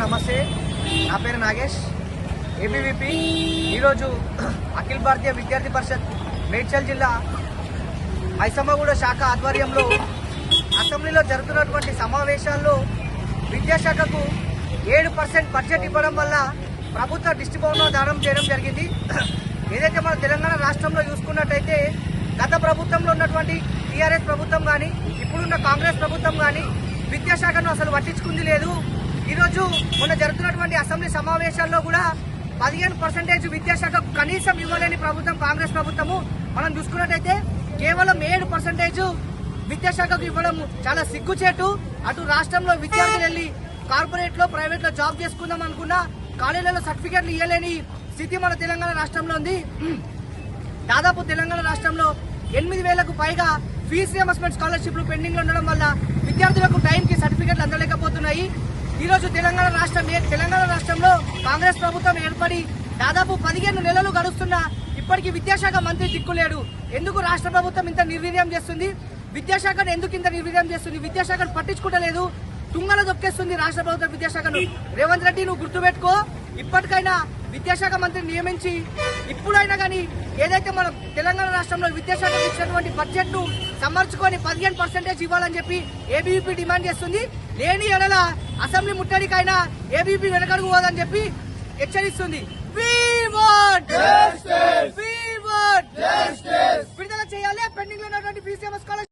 నమస్తే. నా పేరు నాగేష్. ఏబీవీపీ ఈరోజు అఖిల భారతీయ విద్యార్థి పరిషత్ మేడ్చల్ జిల్లా మైసమ్మగూడ శాఖ ఆధ్వర్యంలో అసెంబ్లీలో జరుగుతున్నటువంటి సమావేశాల్లో విద్యాశాఖకు ఏడు పర్సెంట్ బడ్జెట్ ఇవ్వడం వల్ల ప్రభుత్వ దిష్టి దానం చేయడం జరిగింది. ఏదైతే మన తెలంగాణ రాష్ట్రంలో చూసుకున్నట్టయితే గత ప్రభుత్వంలో ఉన్నటువంటి టీఆర్ఎస్ ప్రభుత్వం కానీ ఇప్పుడున్న కాంగ్రెస్ ప్రభుత్వం కానీ విద్యాశాఖను అసలు పట్టించుకుంది లేదు. ఈరోజు మొన్న జరుగుతున్నటువంటి అసెంబ్లీ సమావేశాల్లో కూడా పదిహేను పర్సెంటేజ్ విద్యాశాఖకు కనీసం ఇవ్వలేని ప్రభుత్వం కాంగ్రెస్ ప్రభుత్వము. మనం చూసుకున్నట్టయితే కేవలం ఏడు పర్సెంటేజ్ విద్యాశాఖకు ఇవ్వడం చాలా సిగ్గుచేటు. అటు రాష్ట్రంలో విద్యార్థులు వెళ్ళి కార్పొరేట్లో ప్రైవేట్లో జాబ్ చేసుకుందాం అనుకున్నా కాలేజీలలో సర్టిఫికేట్లు ఇవ్వలేని స్థితి మన తెలంగాణ రాష్ట్రంలో ఉంది. దాదాపు తెలంగాణ రాష్ట్రంలో ఎనిమిది వేలకు పైగా ఫీజు రియంబర్స్మెంట్ స్కాలర్షిప్లు పెండింగ్లో ఉండడం వల్ల విద్యార్థులకు టైంకి సర్టిఫికెట్లు అందలేకపోతున్నాయి. ఈరోజు తెలంగాణ రాష్ట్రం తెలంగాణ రాష్ట్రంలో కాంగ్రెస్ ప్రభుత్వం ఏర్పడి దాదాపు పదిహేను నెలలు గడుస్తున్న ఇప్పటికీ విద్యాశాఖ మంత్రి దిక్కులేడు. ఎందుకు రాష్ట్ర ప్రభుత్వం ఇంత నిర్వీర్యం చేస్తుంది? విద్యాశాఖను ఎందుకు ఇంత నిర్వీర్యం చేస్తుంది? విద్యాశాఖను పట్టించుకుంటలేదు. తుంగల దొక్కేస్తుంది రాష్ట్ర ప్రభుత్వ విద్యాశాఖను. రేవంత్ రెడ్డి నువ్వు గుర్తుపెట్టుకో. ఇప్పటికైనా విద్యాశాఖ మంత్రిని నియమించి ఇప్పుడైనా కానీ ఏదైతే మనం తెలంగాణ రాష్ట్రంలో విద్యాశాఖ ఇచ్చినటువంటి బడ్జెట్ను సమర్చుకొని పదిహేను పర్సెంటేజ్ ఇవ్వాలని చెప్పి ఏబీవీపీ డిమాండ్ చేస్తుంది. లేని ఎడల అసెంబ్లీ ముట్టడికైనా ఏబీపీ వెనకడుగు పోదని చెప్పి హెచ్చరిస్తుంది. విడుదల చేయాలి. పెండింగ్లో ఉన్నటువంటి ఫీజు